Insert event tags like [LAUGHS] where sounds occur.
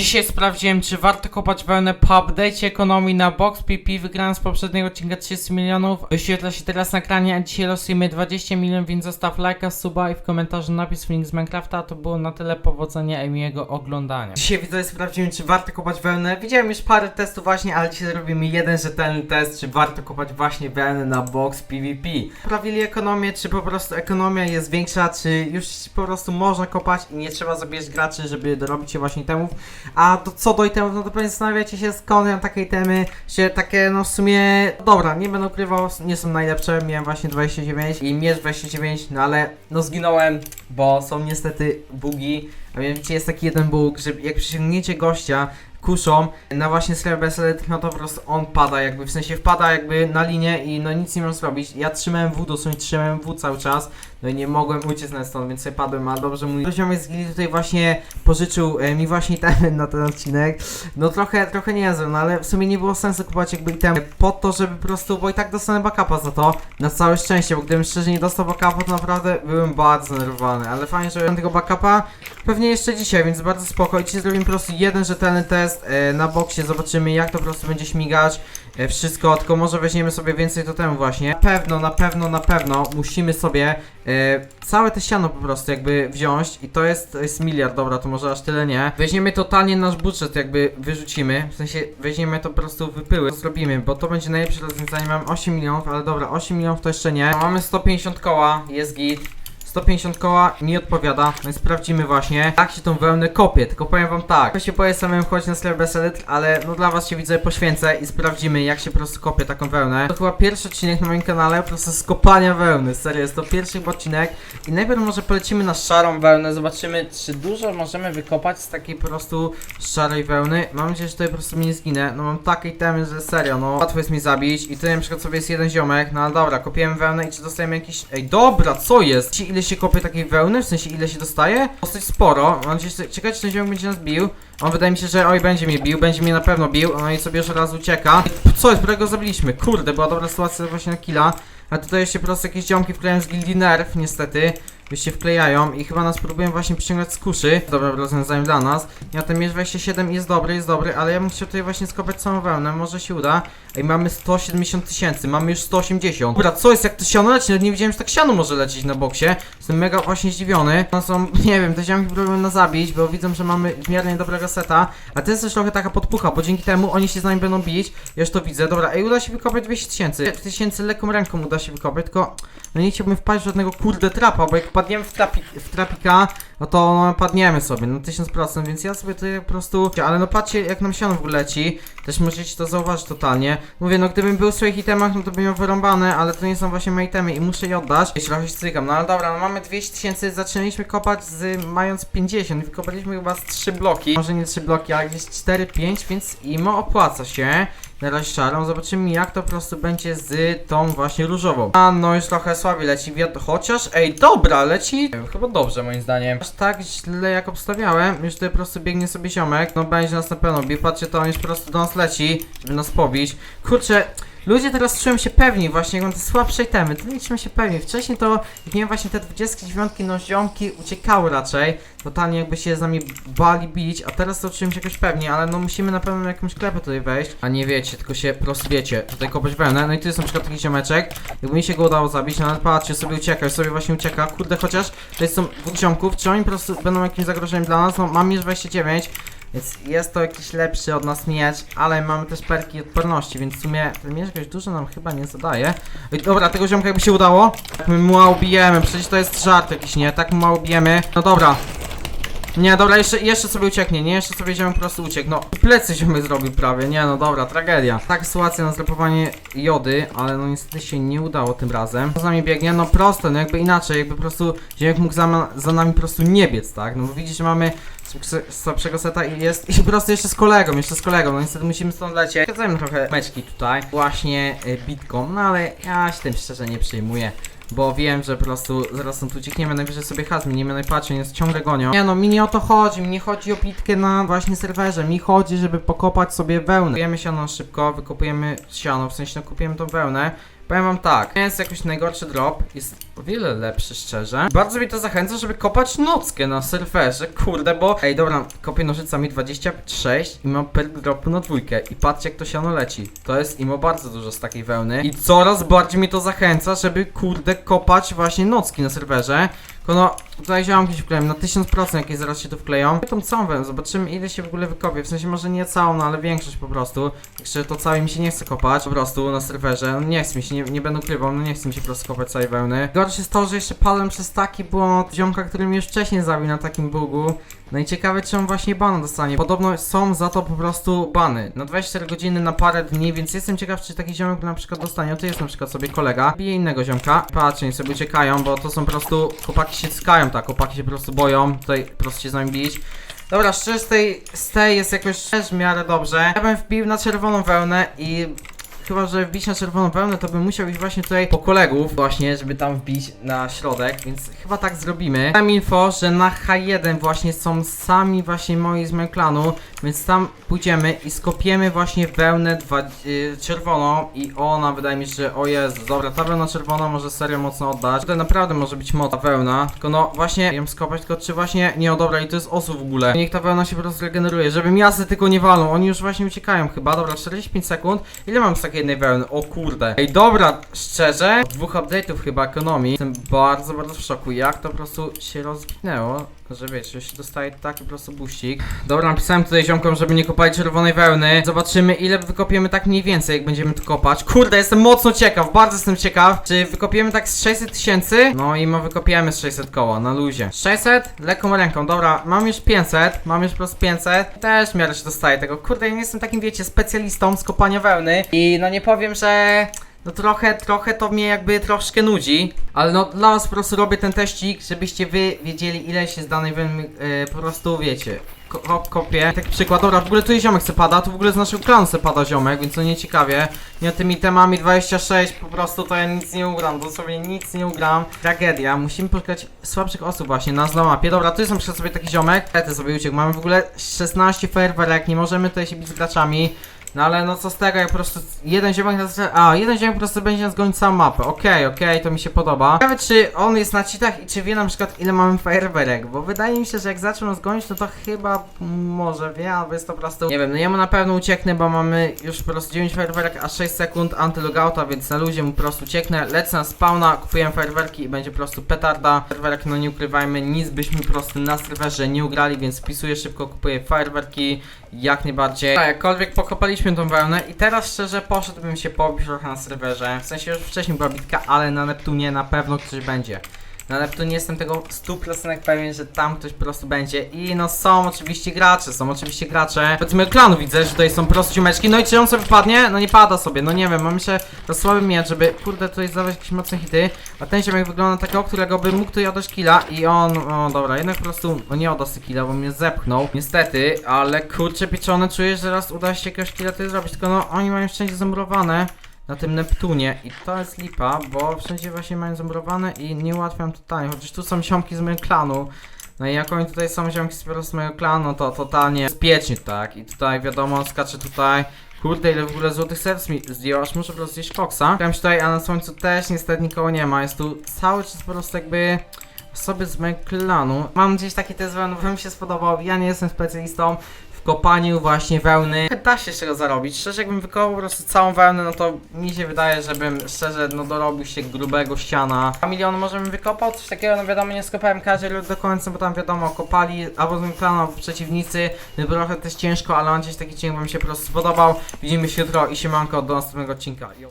Dzisiaj sprawdziłem, czy warto kopać wełnę po update'cie ekonomii na Box PP. Wygrałem z poprzedniego odcinka 30 milionów. Wyświetla się teraz na ekranie, a dzisiaj losujemy 20 milionów, więc zostaw lajka, suba i w komentarzu napis link z Minecrafta. To było na tyle powodzenia i miłego oglądania. Dzisiaj widzowie sprawdzimy, czy warto kopać wełnę. Widziałem już parę testów właśnie, ale dzisiaj zrobimy jeden rzetelny test, czy warto kopać właśnie wełnę na Box PvP. Sprawili ekonomię, czy po prostu ekonomia jest większa, czy już po prostu można kopać i nie trzeba zabierać graczy, żeby dorobić się właśnie itemów. A to co do itemów, no to pewnie zastanawiacie się skąd ja mam takie itemy, że takie no w sumie, dobra, nie będę ukrywał, nie są najlepsze, miałem właśnie 29 i miecz 29, no ale no zginąłem, bo są niestety bugi, a mianowicie jest taki jeden bug, że jak przyciągniecie gościa kuszą. Na właśnie sklep bez no to po prostu on pada jakby, w sensie wpada jakby na linię i no nic nie możesz zrobić. Ja trzymałem W, dosłownie trzymałem W cały czas, no i nie mogłem uciec na stąd, więc sobie padłem, ale dobrze mój z gili tutaj właśnie pożyczył e, mi właśnie itemy [LAUGHS] na ten odcinek. No trochę, trochę niezły, no ale w sumie nie było sensu kupować jakby itemy po to, żeby po prostu, bo i tak dostanę backupa za to, na całe szczęście, bo gdybym szczerze nie dostał backupa, to naprawdę byłem bardzo zdenerwowany, ale fajnie, że mam tego backupa, pewnie jeszcze dzisiaj, więc bardzo spoko. I dzisiaj zrobimy po prostu jeden rzetelny test e, na boksie, zobaczymy jak to po prostu będzie śmigać, e, wszystko, tylko może weźmiemy sobie więcej temu właśnie. Na pewno, na pewno, na pewno musimy sobie e, całe te siano po prostu jakby wziąć i to jest, to jest miliard, dobra, to może aż tyle nie. Weźmiemy totalnie nasz budżet jakby wyrzucimy, w sensie weźmiemy to po prostu wypyły, to zrobimy, bo to będzie najlepsze rozwiązanie, mam 8 milionów, ale dobra, 8 milionów to jeszcze nie. Mamy 150 koła, jest git. 150 koła mi odpowiada, no i sprawdzimy właśnie jak się tą wełnę kopie, tylko powiem wam tak Ja się boję samym chodzić na sklep bez edyt, ale no dla was się widzę poświęcę i sprawdzimy jak się po prostu kopie taką wełnę. To chyba pierwszy odcinek na moim kanale, po prostu z kopania wełny, serio jest to pierwszy odcinek. I najpierw może polecimy na szarą wełnę, zobaczymy czy dużo możemy wykopać z takiej po prostu szarej wełny. Mam nadzieję, że tutaj po prostu mi nie zginę, no mam takie temy, że serio, no. Łatwo jest mi zabić. I tutaj na przykład sobie jest jeden ziomek, no ale dobra, kopiemy wełnę i czy dostajemy jakiś... Ej dobra, co jest? Ci ile się kopie takiej wełny, w sensie ile się dostaje? Dosyć sporo, mam ciekawe czy ten ziomek będzie nas bił. On wydaje mi się, że oj będzie mnie bił, będzie mnie na pewno bił, no i sobie już raz ucieka. Co jest, którego zabiliśmy? Kurde, była dobra sytuacja właśnie na killa. A tutaj jeszcze po prostu jakieś ziomki wklejają z Gildii Nerf, niestety Już się wklejają i chyba nas próbują właśnie przyciągać z kuszy. Dobre rozwiązanie dla nas. Ja ten mierz 27 jest dobry, jest dobry, ale ja bym chciał tutaj właśnie skopać całą wełnę, może się uda. Ej, mamy 170 tysięcy, mamy już 180 Dobra, co jest, jak to siano leci? Nie wiedziałem, że tak siano może lecieć na boksie. Jestem mega właśnie zdziwiony. No są, [LAUGHS] nie wiem, te ziomki próbują nas zabić, bo widzą, że mamy w miarę dobrego seta. A to jest też trochę taka podpucha, bo dzięki temu oni się z nami będą bić. Ja już to widzę, dobra, ej, uda się wykopać 200 tysięcy. Tysięcy lekką ręką uda się wykopać, tylko no nie chciałbym wpaść w żadnego kurde trapa, bo jak padniemy w, trapi, w trapika, no to no, padniemy sobie, no 1000%, więc ja sobie tutaj po prostu... Ale no patrzcie, jak nam siano w ogóle leci, też możecie to zauważyć totalnie. Mówię, no gdybym był w swoich itemach, no to bym miał wyrąbane, ale to nie są właśnie moje itemy i muszę je oddać. Jeśli trochę się cykam, no ale dobra, no mamy 200 tysięcy, zaczęliśmy kopać z mając 50 i wykopaliśmy chyba z 3 bloki. Może nie 3 bloki, ale gdzieś 4-5, więc imo opłaca się razie szarą. Zobaczymy jak to po prostu będzie z tą właśnie różową. A no już trochę słabiej leci wiatr, chociaż ej dobra, leci chyba dobrze moim zdaniem. Aż tak źle jak obstawiałem, już tutaj po prostu biegnie sobie ziomek, no będzie nas na pewno bił, patrzcie to on już po prostu do nas leci, żeby nas pobić. Kurczę, Ludzie teraz czują się pewni właśnie, jak mam te słabsze itemy, to nie czują się pewni. Wcześniej to, jak miałem właśnie te 29 no ziomki uciekały raczej, totalnie jakby się z nami bali bić, a teraz to czują się jakoś pewni, ale no musimy na pewno na jakąś klepę tutaj wejść, a nie wiecie, tylko się po prostu wiecie, tutaj kopać wełnę, no i tu jest na przykład taki ziomeczek, jakby mi się go udało zabić, no ale patrzcie, sobie ucieka, sobie właśnie ucieka, kurde, chociaż to są dwóch ziomków, czy oni po prostu będą jakimś zagrożeniem dla nas, no mam już 29, więc jest to jakiś lepszy od nas miecz, ale mamy też perki odporności, więc w sumie ten miecz jakoś dużo nam chyba nie zadaje. Dobra, tego ziomka jakby się udało. Tak my mu bijemy, przecież to jest żart jakiś, nie? Tak mu bijemy. No dobra. Nie, dobra, jeszcze, jeszcze sobie ucieknie, nie? Jeszcze sobie ziomek po prostu uciekł. No, plecy ziomek zrobił prawie, nie no dobra, tragedia. Taka sytuacja na zlepowanie jody, ale no niestety się nie udało tym razem. Co z nami biegnie? No proste, no jakby inaczej, jakby po prostu ziomek mógł za, za nami po prostu nie biec, tak? No bo widzisz, mamy słabsze- słabszego seta i jest i po prostu jeszcze z kolegą, jeszcze z kolegą, no niestety musimy stąd lecieć. Zajmę trochę meczki tutaj, właśnie y, bitką, no ale ja się tym szczerze nie przejmuję. Bo wiem, że po prostu zaraz stąd uciekniemy, najwyżej sobie has miniemy, i patrzcie, nas ciągle gonią. Nie no, mi nie o to chodzi, mi nie chodzi o bitkę na właśnie serwerze, mi chodzi, żeby pokopać sobie wełnę. Kupujemy siano szybko, wykopujemy siano, w sensie no kupujemy tą wełnę, Powiem wam tak, nie jest jakoś najgorszy drop, jest o wiele lepszy szczerze. Bardzo mnie to zachęca, żeby kopać nockę na surferze, kurde, bo... Ej, dobra, kopię nożycami 26 i mam perk dropu na dwójkę i patrzcie jak to siano leci. To jest imo bardzo dużo z takiej wełny i coraz bardziej mnie to zachęca, żeby kurde kopać właśnie nocki na serwerze. No, tutaj ziomki się wkleją na 1000% jakieś zaraz się tu wkleją. Tą całą wełnę, zobaczymy ile się w ogóle wykopie, w sensie może nie całą, no ale większość po prostu. Jeszcze to całe mi się nie chce kopać, po prostu na serwerze, no nie chce mi się, nie, nie będę ukrywał, no nie chce mi się po prostu kopać całej wełny. Gorsze jest to, że jeszcze padłem przez taki błąd ziomka, który mnie już wcześniej zabił na takim bugu. No i ciekawe, czy on właśnie bana dostanie. Podobno są za to po prostu bany. Na 24 godziny, na parę dni, więc jestem ciekaw, czy taki ziomek na przykład dostanie. O, tu jest na przykład sobie kolega. Bije innego ziomka. Patrzcie, oni sobie uciekają, bo to są po prostu... Chłopaki się cykają, tak. Chłopaki się po prostu boją. Tutaj po prostu się z nami bić. Dobra, szczerze z tej, z tej jest jakoś też w miarę dobrze. Ja bym wbił na czerwoną wełnę i chyba, że wbić na czerwoną wełnę, to bym musiał iść właśnie tutaj po kolegów, właśnie, żeby tam wbić na środek, więc chyba tak zrobimy. Mam info, że na H1 właśnie są sami właśnie moi z mojego klanu, więc tam pójdziemy i skopiemy właśnie wełnę dwa, y, czerwoną i ona wydaje mi się, że o Jezu, dobra, ta wełna czerwona może serio mocno oddać. Tutaj naprawdę może być mocna wełna, tylko no właśnie ją skopać, tylko czy właśnie, nie o dobra i to jest osu w ogóle. Niech ta wełna się po prostu regeneruje, żeby miasy tylko nie walą, oni już właśnie uciekają chyba, dobra, 45 sekund. Ile mam z takiej jednej wełny? O kurde. Ej, dobra, szczerze, dwóch update'ów chyba ekonomii, jestem bardzo, bardzo w szoku, jak to po prostu się rozwinęło. Że wiecie, że się dostaje taki po prostu buścik. Dobra, napisałem tutaj ziomkom, żeby nie kopali czerwonej wełny. Zobaczymy ile wykopiemy tak mniej więcej, jak będziemy tu kopać. Kurde, jestem mocno ciekaw, bardzo jestem ciekaw. Czy wykopiemy tak z 600 tysięcy? No i ma wykopiemy z 600 koła, na luzie. 600? Lekką ręką, dobra, mam już 500, mam już plus 500. Też w miarę się dostaje tego. Kurde, ja nie jestem takim, wiecie, specjalistą z kopania wełny. I no nie powiem, że... No trochę, trochę to mnie jakby troszkę nudzi, ale no dla was po prostu robię ten teścik, żebyście wy wiedzieli ile się z danej e, po prostu wiecie. Ko ko kopię. Tak przykład, dobra, w ogóle tu ziomek se pada, tu w ogóle z naszego klanu se pada ziomek, więc to nie ciekawie. Nie tymi temami 26, po prostu to ja nic nie ugram, dosłownie nic nie ugram. Tragedia, musimy poszukać słabszych osób właśnie na zła mapie. Dobra, tu jest na przykład sobie taki ziomek, Tety sobie uciekł, mamy w ogóle 16 fajerwerek, nie możemy tutaj się bić z graczami. No ale no co z tego, jak po prostu jeden ziomek nas... A, jeden ziomek po prostu będzie nas gonić całą mapę. Okej, okej, to mi się podoba. Ciekawe, czy on jest na cheatach i czy wie na przykład ile mamy fajerwerek, bo wydaje mi się, że jak zaczął nas gonić, no to chyba może wie, albo jest to po prostu... Nie wiem, no ja mu na pewno ucieknę, bo mamy już po prostu 9 fajerwerek, a 6 sekund antylogouta, więc na luzie mu po prostu ucieknę. Lecę na spawna, kupuję fajerwerki i będzie po prostu petarda. Fajerwerek, no nie ukrywajmy, nic byśmy po prostu na serwerze nie ugrali, więc wpisuję szybko, kupuję fajerwerki, jak najbardziej. A jakkolwiek pokopaliśmy tą wełnę i teraz szczerze poszedłbym się pobić trochę na serwerze. W sensie już wcześniej była bitka, ale na Neptunie na pewno ktoś będzie. Na Neptunie jestem tego 100% pewien, że tam ktoś po prostu będzie. I no są oczywiście gracze, są oczywiście gracze. Powiedzmy klanu widzę, że tutaj są po prostu ziomeczki. No i czy on sobie wypadnie? No nie pada sobie, no nie wiem, mam się to słaby miecz, żeby kurde tutaj zdawać jakieś mocne hity. A ten ziomek wygląda takiego, którego by mógł tutaj oddać killa i on, o dobra, jednak po prostu, no nie sobie killa, bo mnie zepchnął. Niestety, ale kurczę pieczone, czuję, że raz uda się jakiegoś killa tutaj zrobić, tylko no oni mają wszędzie zamurowane na tym Neptunie i to jest lipa, bo wszędzie właśnie mają zamurowane i nie ułatwiam totalnie, chociaż tu są ziomki z mojego klanu. No i jak oni tutaj są ziomki z prostu mojego klanu, to totalnie bezpiecznie, tak? I tutaj wiadomo, skacze tutaj. Kurde, ile w ogóle złotych serc mi zdjęło, aż muszę po prostu zjeść koksa. Się tutaj, a na słońcu też niestety nikogo nie ma, jest tu cały czas po prostu jakby osoby z mojego klanu. Mam gdzieś taki test mi się spodobał, ja nie jestem specjalistą w kopaniu właśnie wełny. Da się z czego zarobić. Szczerze, jakbym wykopał po prostu całą wełnę, no to mi się wydaje, żebym szczerze, no dorobił się grubego ściana. A milion może bym wykopał? Coś takiego, no wiadomo, nie skopałem każdy do końca, bo tam wiadomo, kopali albo z albo przeciwnicy. No trochę też ciężko, ale mam gdzieś taki bo mi się po prostu spodobał. Widzimy się jutro i siemanko do następnego odcinka. Yo.